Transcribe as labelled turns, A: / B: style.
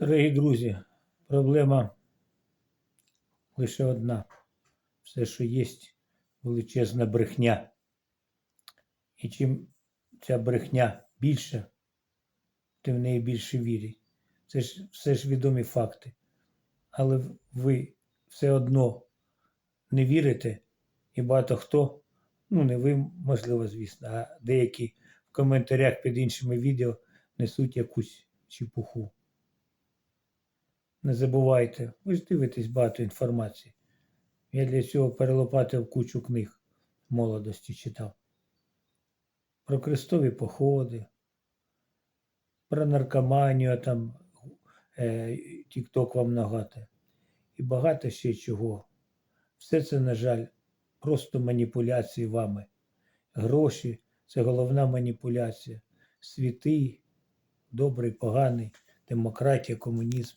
A: Дорогі друзі, проблема лише одна. Все, що є, величезна брехня. І чим ця брехня більша, тим в неї більше вірять. Це ж все ж відомі факти. Але ви все одно не вірите, і багато хто, ну не ви, можливо, звісно, а деякі в коментарях під іншими відео несуть якусь чепуху. Не забувайте, ви ж дивитесь багато інформації. Я для цього перелопатив кучу книг молодості читав. Про крестові походи, про наркоманію, там е, Тік-Ток вам нагадує. І багато ще чого. Все це, на жаль, просто маніпуляції вами. Гроші це головна маніпуляція. Святий, добрий, поганий, демократія, комунізм